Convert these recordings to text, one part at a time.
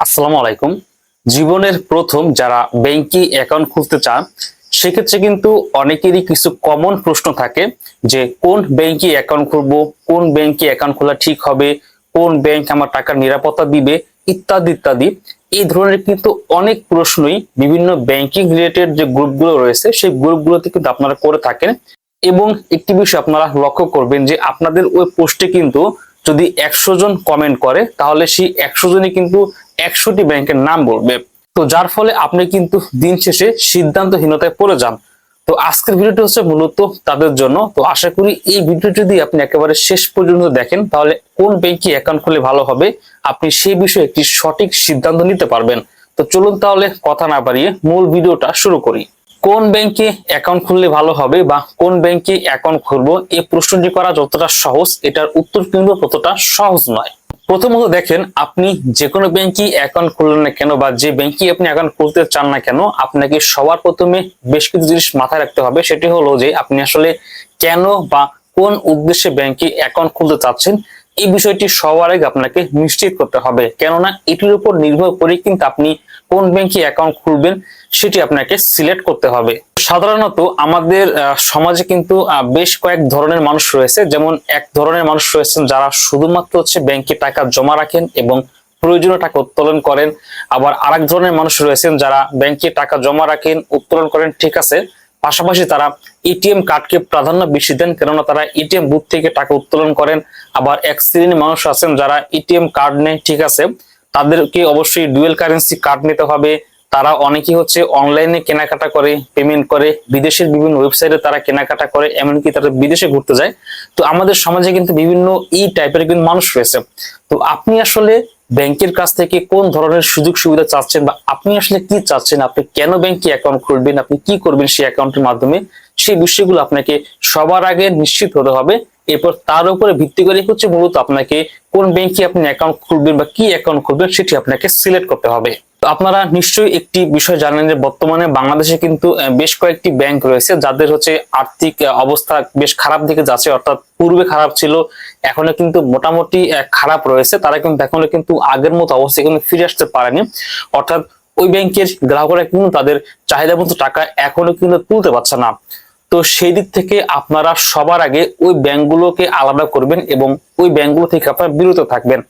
আসসালামু আলাইকুম। জীবনের প্রথম যারা ব্যাংকে অ্যাকাউন্ট খুলতে চান, সেক্ষেত্রে কিন্তু অনেকেরই কিছু কমন প্রশ্ন থাকে যে, কোন ব্যাংকে অ্যাকাউন্ট খুলবো, কোন ব্যাংকে অ্যাকাউন্ট খোলা ঠিক হবে, কোন ব্যাংক আমার টাকার নিরাপত্তা দিবে, ইত্যাদি ইত্যাদি। এই ধরনের কিন্তু অনেক প্রশ্নই বিভিন্ন ব্যাংকিং রিলেটেড যে গ্রুপগুলো রয়েছে, সেই গ্রুপগুলোতে কিন্তু আপনারা করে থাকেন। এবং একটি বিষয় আপনারা লক্ষ্য করবেন যে, আপনাদের ওই পোস্টে কিন্তু যদি একশো জন কমেন্ট করে, তাহলে সেই একশো জনই কিন্তু একশোটি ব্যাংকের নাম বলবে। তো যার ফলে আপনি কিন্তু দিন শেষে সিদ্ধান্তহীনতায় পড়ে যান। তো আজকের ভিডিওটি হচ্ছে মূলত তাদের জন্য। তো আশা করি এই ভিডিওটি যদি আপনি একেবারে শেষ পর্যন্ত দেখেন, তাহলে কোন ব্যাংকে অ্যাকাউন্ট খুলে ভালো হবে, আপনি সেই বিষয়ে একটি সঠিক সিদ্ধান্ত নিতে পারবেন। তো চলুন তাহলে কথা না বাড়িয়ে মূল ভিডিওটা শুরু করি। কোন ব্যাংকে অ্যাকাউন্ট খুললে ভালো হবে বা কোন ব্যাংকে অ্যাকাউন্ট খুলবো, এই প্রশ্নটি করা যতটা সহজ, এটার উত্তর কিন্তু ততটা সহজ নয়। প্রথমত দেখেন, আপনি যে কোনো ব্যাংকই অ্যাকাউন্ট খুললেন না কেন বা যে ব্যাংকই আপনি অ্যাকাউন্ট খুলতে চান না কেন, আপনাকে সবার প্রথমে বেশ কিছু জিনিস মাথায় রাখতে হবে। সেটি হলো যে আপনি আসলে কেন বা কোন উদ্দেশ্যে ব্যাংকে অ্যাকাউন্ট খুলতে চাচ্ছেন এই বিষয়টি সবার আগে আপনাকে নিশ্চিত করতে হবে। কেননা এটির উপর নির্ভর করে কিন্তু আপনি কোন ব্যাংকে অ্যাকাউন্ট খুলবেন সেটি আপনাকে সিলেক্ট করতে হবে। সাধারণত আমাদের সমাজে কিন্তু বেশ কয়েক ধরনের মানুষ রয়েছে। যেমন এক ধরনের মানুষ রয়েছেন যারা শুধুমাত্র হচ্ছে ব্যাংকে টাকা জমা রাখেন এবং প্রয়োজনীয় টাকা উত্তোলন করেন। আবার আরেক ধরনের মানুষ রয়েছেন যারা ব্যাংকে টাকা জমা রাখেন, উত্তোলন করেন, ঠিক আছে। পাশাপাশি তারা এটিএম কার্ডকে প্রাধান্য বেশি দেন, কেননা তারা এটিএম বুথ থেকে টাকা উত্তোলন করেন। আবার এক শ্রেণির মানুষ আছেন যারা এটিএম কার্ড নেয়, ঠিক আছে? তাদেরকে অবশ্যই ডুয়েল কারেন্সি কার্ড নিতে হবে। তারা অনেকেই হচ্ছে অনলাইনে কেনাকাটা করে পেমেন্ট করে। বিদেশের বিভিন্ন ওয়েবসাইটে তারা কেনাকাটা করে, এমনকি তারা বিদেশে ঘুরতে যায়। তো আমাদের সমাজে কিন্তু বিভিন্ন এই টাইপের কিন্তু মানুষ রয়েছে। তো আপনি আসলে ব্যাংকের কাছ থেকে কোন ধরনের সুযোগ সুবিধা চাচ্ছেন বা আপনি আসলে কি চাচ্ছেন, আপনি কেন ব্যাংকে অ্যাকাউন্ট খুলবেন, আপনি কি করবেন সেই অ্যাকাউন্টের মাধ্যমে, সেই বিষয়গুলো আপনাকে সবার আগে নিশ্চিত হতে হবে। এরপর তার উপরে ভিত্তি করে হচ্ছে মূলত আপনাকে কোন ব্যাংকে আপনি অ্যাকাউন্ট খুলবেন বা কি অ্যাকাউন্ট খুলবেন সেটি আপনাকে সিলেক্ট করতে হবে। আপনারা নিশ্চয়ই একটি বিষয় জানেন যে বর্তমানে বাংলাদেশে কিন্তু বেশ কয়েকটি ব্যাংক রয়েছে যাদের হচ্ছে আর্থিক অবস্থা বেশ খারাপ দিকে যাচ্ছে, অর্থাৎ পূর্বে খারাপ ছিল, এখনও কিন্তু মোটামুটি খারাপ রয়েছে। তারা কিন্তু এখনও কিন্তু আগের মতো অবস্থা কিন্তু ফিরে আসতে পারেনি। অর্থাৎ ওই ব্যাংকের গ্রাহকরা কিন্তু তাদের চাহিদা মতো টাকা এখনও কিন্তু তুলতে পারছে না। তো সেই দিক থেকে আপনারা সবার আগে ওই ব্যাংকগুলোকে আলাদা করবেন এবং ওই ব্যাংকগুলো থেকে আপনারা বিরত থাকবেন।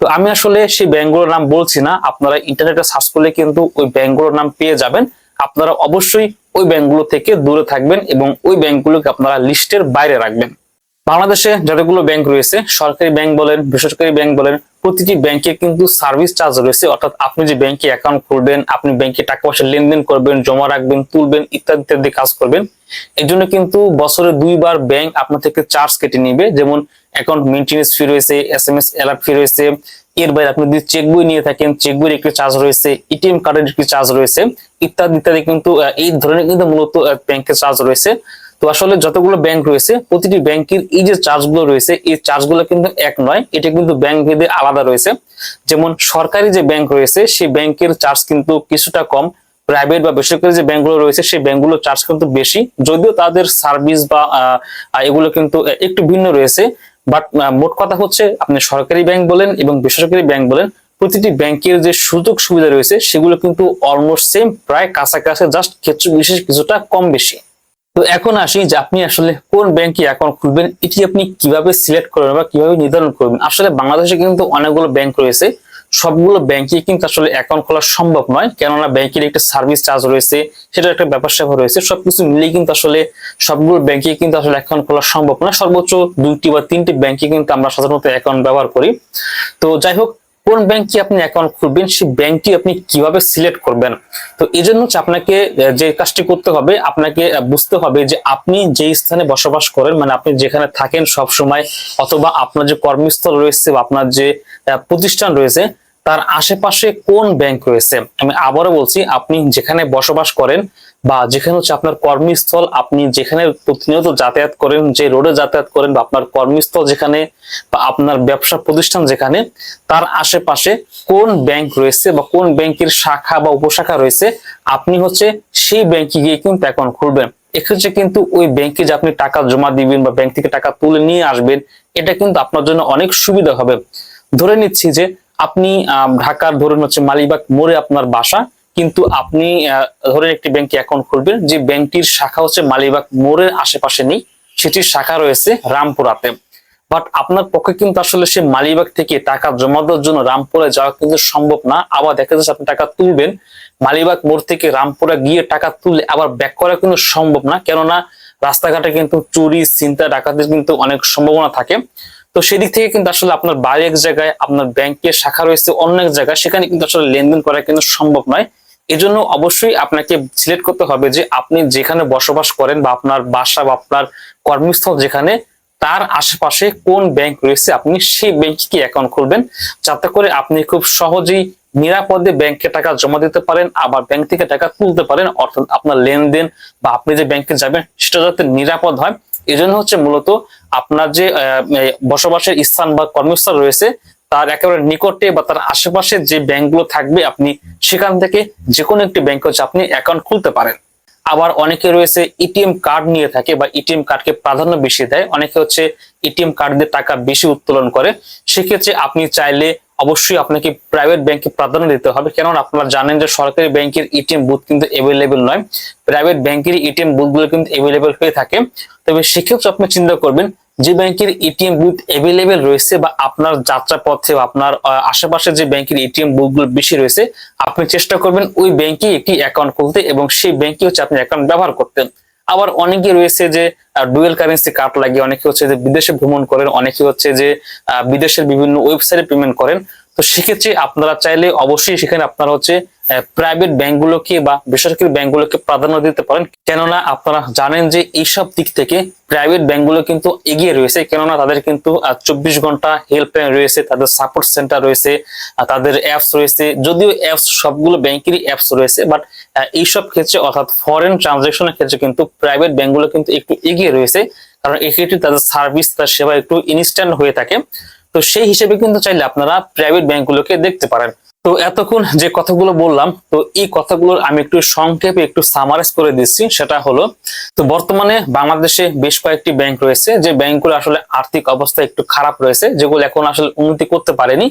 তো আমি আসলে সেই ব্যাংকগুলোর নাম বলছি না, আপনারা ইন্টারনেটে সার্চ করলে কিন্তু ওই ব্যাংকগুলোর নাম পেয়ে যাবেন। আপনারা অবশ্যই ওই ব্যাংকগুলো থেকে দূরে থাকবেন এবং ওই ব্যাংকগুলোকে আপনারা লিস্টের বাইরে রাখবেন। বাংলাদেশে যতগুলো ব্যাংক রয়েছে, সরকারি ব্যাংক বলেন, বেসরকারি ব্যাংক বলেন, প্রতিটি ব্যাংকে কিন্তু সার্ভিস চার্জ রয়েছে। অর্থাৎ আপনি যে ব্যাংকে অ্যাকাউন্ট খুলবেন, আপনি ব্যাংকে টাকা পয়সা লেনদেন করবেন, জমা রাখবেন, তুলবেন, ইত্যাদি ইত্যাদি কাজ করবেন। এর জন্য কিন্তু বছরে দুইবার ব্যাংক আপনার থেকে চার্জ কেটে নিবে। যেমন অ্যাকাউন্ট মেনটেন্স ফি রয়েছে S M S alert fee রয়েছে, এর বাইরে আপনি যদি চেক বই নিয়ে থাকেন চেক বইয়ের একটি চার্জ রয়েছে এটিএম কার্ডের একটি চার্জ রয়েছে, ইত্যাদি ইত্যাদি কিন্তু এই ধরনের কিন্তু মূলত ব্যাংকের চার্জ রয়েছে। তো আসলে যতগুলো ব্যাংক রয়েছে, প্রতিটি ব্যাংকের এই যে চার্জগুলো রয়েছে, এই চার্জগুলো কিন্তু এক নয়, এটা কিন্তু ব্যাংক ভেদে আলাদা রয়েছে। যেমন সরকারি যে ব্যাংক রয়েছে, সেই ব্যাংকের চার্জ কিন্তু কিছুটা কম। প্রাইভেট বা বেসরকারি যে ব্যাংকগুলো রয়েছে, সেই ব্যাংকগুলোর চার্জ কিন্তু বেশি। যদিও তাদের সার্ভিস বা এগুলো কিন্তু একটু ভিন্ন রয়েছে। বাট মোট কথা হচ্ছে, আপনি সরকারি ব্যাংক বলেন এবং বেসরকারি ব্যাংক বলেন, প্রতিটি ব্যাংকের যে সুযোগ সুবিধা রয়েছে, সেগুলো কিন্তু অলমোস্ট সেম প্রায় কাছাকাছি জাস্ট ক্ষেত্র বিশেষ কিছুটা কম বেশি। তো এখন আসি যে আপনি আসলে কোন ব্যাংকে অ্যাকাউন্ট খুলবেন, এটি আপনি কীভাবে সিলেক্ট করবেন বা কীভাবে নির্ধারণ করবেন? আসলে বাংলাদেশে কিন্তু অনেকগুলো ব্যাংক রয়েছে। সবগুলো ব্যাংকে কিন্তু আসলে অ্যাকাউন্ট খোলা সম্ভব নয়, কেননা ব্যাংকের একটা সার্ভিস চার্জ রয়েছে সেটা একটা ব্যাপার স্যাপার রয়েছে, সবকিছু মিলিয়ে কিন্তু আসলে সবগুলো ব্যাংকে কিন্তু আসলে অ্যাকাউন্ট খোলা সম্ভব না সর্বোচ্চ দুইটি বা তিনটি ব্যাংকে কিন্তু আমরা সাধারণত অ্যাকাউন্ট ব্যবহার করি। তো যাই হোক কোন ব্যাংকে আপনি অ্যাকাউন্ট খুলবেন, সেই ব্যাংকটি আপনি কীভাবে সিলেক্ট করবেন? তো এই জন্য হচ্ছে আপনাকে যে কাজটি করতে হবে, আপনাকে বুঝতে হবে যে আপনি যে স্থানে বসবাস করেন মানে আপনি যেখানে থাকেন সব সময় অথবা আপনার যে কর্মস্থল রয়েছে বা আপনার যে প্রতিষ্ঠান রয়েছে তার আশেপাশে কোন ব্যাংক রয়েছে? আমি আবারও বলছি, আপনি যেখানে বসবাস করেন বা যেখানে হচ্ছে আপনার কর্মস্থল, আপনি যেখানে প্রতিনিয়ত যাতায়াত করেন, যে রোডে যাতায়াত করেন বা আপনার কর্মস্থল যেখানে বা আপনার ব্যবসা প্রতিষ্ঠান যেখানে, তার আশেপাশে কোন ব্যাংক রয়েছে বা কোন ব্যাংকের শাখা বা উপশাখা রয়েছে, আপনি হচ্ছে সেই ব্যাংকে গিয়ে কিন্তু অ্যাকাউন্ট খুলবেন। এক্ষেত্রে কিন্তু ওই ব্যাংকে যে আপনি টাকা জমা দিবেন বা ব্যাংক থেকে টাকা তুলে নিয়ে আসবেন, এটা কিন্তু আপনার জন্য অনেক সুবিধা হবে। ধরে নিচ্ছি যে আপনি ঢাকার ধরুন হচ্ছে মালিবাগ মোড়ে আপনার বাসা, কিন্তু আপনি ধরেন একটি ব্যাংকে অ্যাকাউন্ট খুলবেন, যে ব্যাংকটির শাখা হচ্ছে মালিবাগ মোড়ের আশেপাশে নেই, সেটির শাখা রয়েছে রামপুরাতে। বাট আপনার পক্ষে কিন্তু আসলে সে মালিবাগ থেকে টাকা জমা দেওয়ার জন্য রামপুরে যাওয়া কিন্তু সম্ভব না। আবার দেখা যাচ্ছে আপনি টাকা তুলবেন, মালিবাগ মোড় থেকে রামপুরা গিয়ে টাকা তুলে আবার ব্যাক করা কিন্তু সম্ভব না। কেননা রাস্তাঘাটে কিন্তু চুরি চিন্তা ডাকাতির কিন্তু অনেক সম্ভাবনা থাকে। তো সেদিক থেকে কিন্তু আসলে আপনার বাড়ি এক জায়গায়, আপনার ব্যাংকের শাখা রয়েছে অন্য এক জায়গায়, সেখানে কিন্তু আসলে লেনদেন করা কিন্তু সম্ভব নয়। এজন্য অবশ্যই আপনাকে সিলেক্ট করতে হবে যে আপনি যেখানে বসবাস করেন বা আপনার বাসা বা আপনার কর্মস্থল যেখানে, তার আশেপাশে কোন ব্যাংক রয়েছে আপনি সেই ব্যাংকে কি অ্যাকাউন্ট খুলবেন। যাতে করে আপনি খুব সহজেই নিরাপদে ব্যাংকে টাকা জমা দিতে পারেন, আবার ব্যাংক থেকে টাকা তুলতে পারেন, অর্থাৎ আপনার লেনদেন বা আপনি যে ব্যাংকে যাবেন, সেটা যাতে নিরাপদ হয়। এই জন্য হচ্ছে মূলত আপনার যে বসবাসের স্থান বা কর্মস্থল রয়েছে, তার একেবারে নিকটে বা তার আশেপাশে যে ব্যাংকগুলো থাকবে, আপনি সেখান থেকে যে কোনো একটি ব্যাংকে হচ্ছে আপনি অ্যাকাউন্ট খুলতে পারেন। আবার অনেকে রয়েছে এটিএম কার্ড নিয়ে থাকে বা এটিএম কার্ডকে প্রাধান্য বেশি দেয়। অনেকে হচ্ছে এটিএম কার্ড দিয়ে টাকা বেশি উত্তোলন করে। সেক্ষেত্রে আপনি চাইলে অবশ্যই আপনাকে প্রাইভেট ব্যাংকে প্রাধান্য দিতে হবে। কেননা আপনারা জানেন যে সরকারি ব্যাংকের এটিএম বুথ কিন্তু অ্যাভেলেবেল নয়। প্রাইভেট ব্যাংকের এটিএম বুথগুলো কিন্তু অ্যাভেলেবেল হয়ে থাকে। তবে সেক্ষেত্রে আপনি চিন্তা করবেন, যে ব্যাংকের এটিএম বুথ অ্যাভেলেবেল রয়েছে বা আপনার যাত্রা পথে বা আপনার আশেপাশে যে ব্যাংকের এটিএম বুথগুলো বেশি রয়েছে, আপনি চেষ্টা করবেন ওই ব্যাংকে একটি অ্যাকাউন্ট খুলতে এবং সেই ব্যাংকে হচ্ছে আপনি অ্যাকাউন্ট ব্যবহার করতেন আবার অনেকে রয়েছে যে ডুয়েল কারেন্সি কার্ড লাগিয়ে অনেকে হচ্ছে যে বিদেশে ভ্রমণ করেন, অনেকে হচ্ছে যে বিদেশের বিভিন্ন ওয়েবসাইটে পেমেন্ট করেন। তো সেক্ষেত্রে আপনারা চাইলে অবশ্যই সেখানে আপনারা হচ্ছে প্রাইভেট ব্যাংকগুলোকে বা বেসরকারি ব্যাংকগুলোকে প্রাধান্য দিতে পারেন। কেননা আপনারা জানেন যে এইসব দিক থেকে প্রাইভেট ব্যাংকগুলো কিন্তু এগিয়ে রয়েছে। কেননা তাদের কিন্তু চব্বিশ ঘণ্টা হেল্পলাইন রয়েছে, তাদের সাপোর্ট সেন্টার রয়েছে তাদের অ্যাপস রয়েছে। যদিও অ্যাপস সবগুলো ব্যাংকেরই অ্যাপস রয়েছে বাট এইসব ক্ষেত্রে অর্থাৎ ফরেন ট্রানজাকশনের ক্ষেত্রে কিন্তু প্রাইভেট ব্যাংকগুলো কিন্তু একটু এগিয়ে রয়েছে। কারণ এক্ষেত্রে তাদের সার্ভিস তার সেবা একটু ইনস্ট্যান্ট হয়ে থাকে। তো সেই হিসেবে কিন্তু চাইলে আপনারা প্রাইভেট ব্যাংকগুলোকে দেখতে পারেন। তো এতক্ষণ যে কথাগুলো বললাম, তো এই কথাগুলোর আমি একটু সংক্ষেপে একটু সামারাইজ করে দিচ্ছি, সেটা হলো, তো বর্তমানে বাংলাদেশে বেশ কয়েকটি ব্যাংক রয়েছে, যে ব্যাংকগুলো আসলে আর্থিক অবস্থা একটু খারাপ রয়েছে, যেগুলো এখন আসলে উন্নতি করতে পারেনি।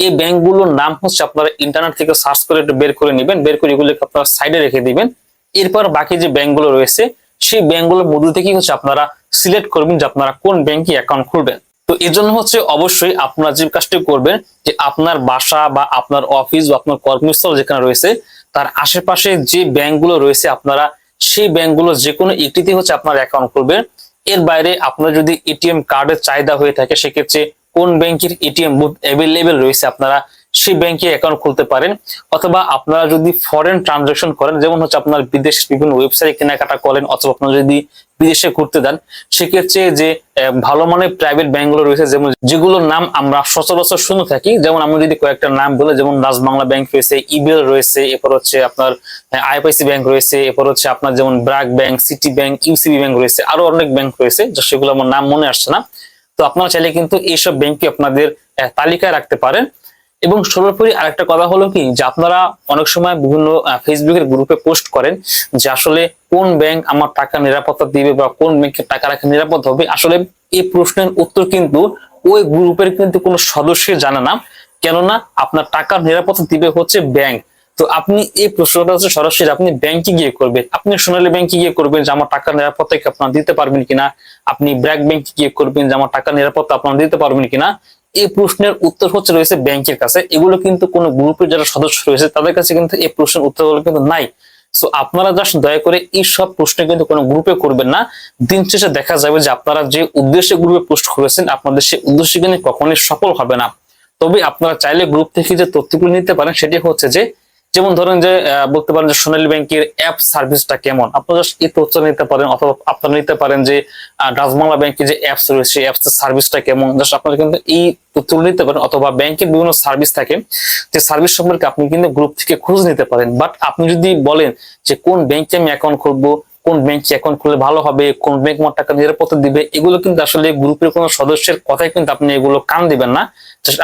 এই ব্যাংকগুলোর নাম হচ্ছে আপনারা ইন্টারনেট থেকে সার্চ করে একটু বের করে নেবেন, বের করে এগুলোকে আপনারা সাইডে রেখে দিবেন। এরপর বাকি যে ব্যাংকগুলো রয়েছে, সেই ব্যাংকগুলোর মধ্যে থেকেই হচ্ছে আপনারা সিলেক্ট করবেন যে আপনারা কোন ব্যাংকে অ্যাকাউন্ট খুলবেন। তো এর জন্য হচ্ছে অবশ্যই আপনারা যে কাজটি করবেন, যে আপনার বাসা বা আপনার অফিস বা আপনার কর্মস্থল যেখানে রয়েছে, তার আশেপাশে যে ব্যাংকগুলো রয়েছে আপনারা, সেই ব্যাংকগুলো যে কোনো একটিতে হচ্ছে আপনার অ্যাকাউন্ট করবেন এর বাইরে আপনার যদি এটিএম কার্ডের চাহিদা হয়ে থাকে, সেক্ষেত্রে কোন ব্যাংকের এটিএম বুথ অ্যাভেলেবেল রয়েছে আপনারা সেই ব্যাংকে অ্যাকাউন্ট খুলতে পারেন। অথবা আপনারা যদি ফরেন ট্রানজাকশন করেন, যেমন হচ্ছে আপনার বিদেশ বিভিন্ন ওয়েবসাইটে কেনাকাটা করেন, অথবা আপনারা যদি বিদেশে ঘুরতে যান, সেক্ষেত্রে যে ভালো মানের প্রাইভেট ব্যাংকগুলো রয়েছে, যেমন যেগুলোর নাম আমরা সচরাচর শুনে থাকি, যেমন আমি যদি কয়েকটা নাম বলে, যেমন রাজ বাংলা ব্যাংক রয়েছে ইবিএল রয়েছে, এরপর হচ্ছে আপনার আইপিআইসি ব্যাংক রয়েছে, এরপর হচ্ছে আপনার যেমন BRAC bank City bank UCB bank রয়েছে, আরও অনেক ব্যাংক রয়েছে সেগুলো আমার নাম মনে আসছে না। তো আপনারা চাইলে কিন্তু এইসব ব্যাংকে আপনাদের তালিকায় রাখতে পারেন। এবং সর্বোপরি আরেকটা কথা হলো কি, যে আপনারা অনেক সময় বিভিন্ন ফেসবুকের গ্রুপে পোস্ট করেন যে আসলে কোন ব্যাংক আমার টাকা নিরাপত্তা দিবে বা কোন ব্যাংকে টাকা রাখা নিরাপদ হবে। আসলে এই প্রশ্নের উত্তর কিন্তু ওই গ্রুপের কিন্তু কোনো সদস্য জানে না। কেননা আপনার টাকার নিরাপত্তা দিবে হচ্ছে ব্যাংক তো আপনি এই প্রশ্নটা হচ্ছে সরাসরি আপনি ব্যাংকে গিয়ে করবেন। আপনি সোনালী ব্যাংকে গিয়ে করবেন যে আমার টাকার নিরাপত্তা কি আপনারা দিতে পারবেন কিনা। আপনি ব্র্যাক ব্যাংকে গিয়ে করবেন যে আমার টাকার নিরাপত্তা আপনারা দিতে পারবেন কিনা। এই প্রশ্নের উত্তর হচ্ছে রয়েছে ব্যাংকের কাছে। এগুলো কিন্তু কোনো গ্রুপের যারা সদস্য রয়েছে, তাদের কাছে কিন্তু এই প্রশ্নের উত্তরগুলো কিন্তু নাই। সো আপনারা জাস্ট দয়া করে এই সব প্রশ্ন কিন্তু কোনো গ্রুপে করবেন না। দিন শেষে দেখা যাবে যে আপনারা যে উদ্দেশ্যে গ্রুপে পোস্ট করেছেন, আপনাদের সেই উদ্দেশ্যে কিন্তু কখনোই সফল হবে না। তবে আপনারা চাইলে গ্রুপ থেকে যে তথ্যগুলো নিতে পারেন, সেটি হচ্ছে যে যেমন ধরেন যে বলতে পারেন যে সোনালী ব্যাংকের অ্যাপ সার্ভিসটা কেমন? আপনারা এই তথ্য নিতে পারেন অথবা আপনারা নিতে পারেন যে রাজমালা ব্যাংকে যে অ্যাপস রয়েছে, সেই অ্যাপসের সার্ভিসটা কেমন? জাস্ট আপনারা কিন্তু এই তথ্যগুলো নিতে পারেন অথবা ব্যাংকের বিভিন্ন সার্ভিস থাকে, যে সার্ভিস সম্পর্কে আপনি কিন্তু গ্রুপ থেকে খোঁজ নিতে পারেন। বাট আপনি যদি বলেন যে, কোন ব্যাংকে আমি অ্যাকাউন্ট খুলবো কোন ব্যাংকে অ্যাকাউন্ট খুললে ভালো হবে, কোন ব্যাংক আমার টাকা নিরাপত্তা দিবে, এগুলো কিন্তু আসলে গ্রুপের কোনো সদস্যের কথাই কিন্তু আপনি এগুলো কান দিবেন না।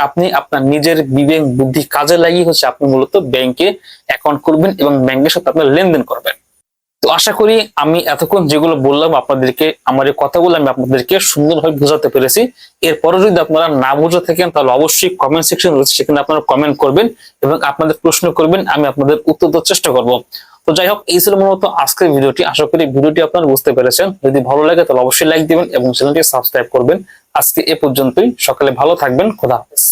আপনি আপনার নিজের বিবেক, বুদ্ধি কাজে লাগিয়ে হচ্ছে আপনি মূলত ব্যাংকে অ্যাকাউন্ট করবেন এবং ব্যাংকের সাথে আপনার লেনদেন করবেন। তো আশা করি আমি এতক্ষণ যেগুলো বললাম আপনাদেরকে, আমার এই কথাগুলো আমি আপনাদেরকে সুন্দরভাবে বোঝাতে পেরেছি। এরপরে যদি আপনারা না বুঝে থাকেন, তাহলে অবশ্যই কমেন্ট সেকশন রয়েছে, সেখানে আপনারা কমেন্ট করবেন এবং আপনাদের প্রশ্ন করবেন, আমি আপনাদের উত্তর দেওয়ার চেষ্টা করব। তো যাই হোক, এই ছিল মূলত আজকের ভিডিওটি। আশা করি ভিডিওটি আপনারা বুঝতে পেরেছেন। যদি ভালো লাগে, তাহলে অবশ্যই লাইক দিবেন এবং চ্যানেলটি সাবস্ক্রাইব করবেন। আজকে এ পর্যন্তই। সকালে ভালো থাকবেন। খোদা হাফেজ।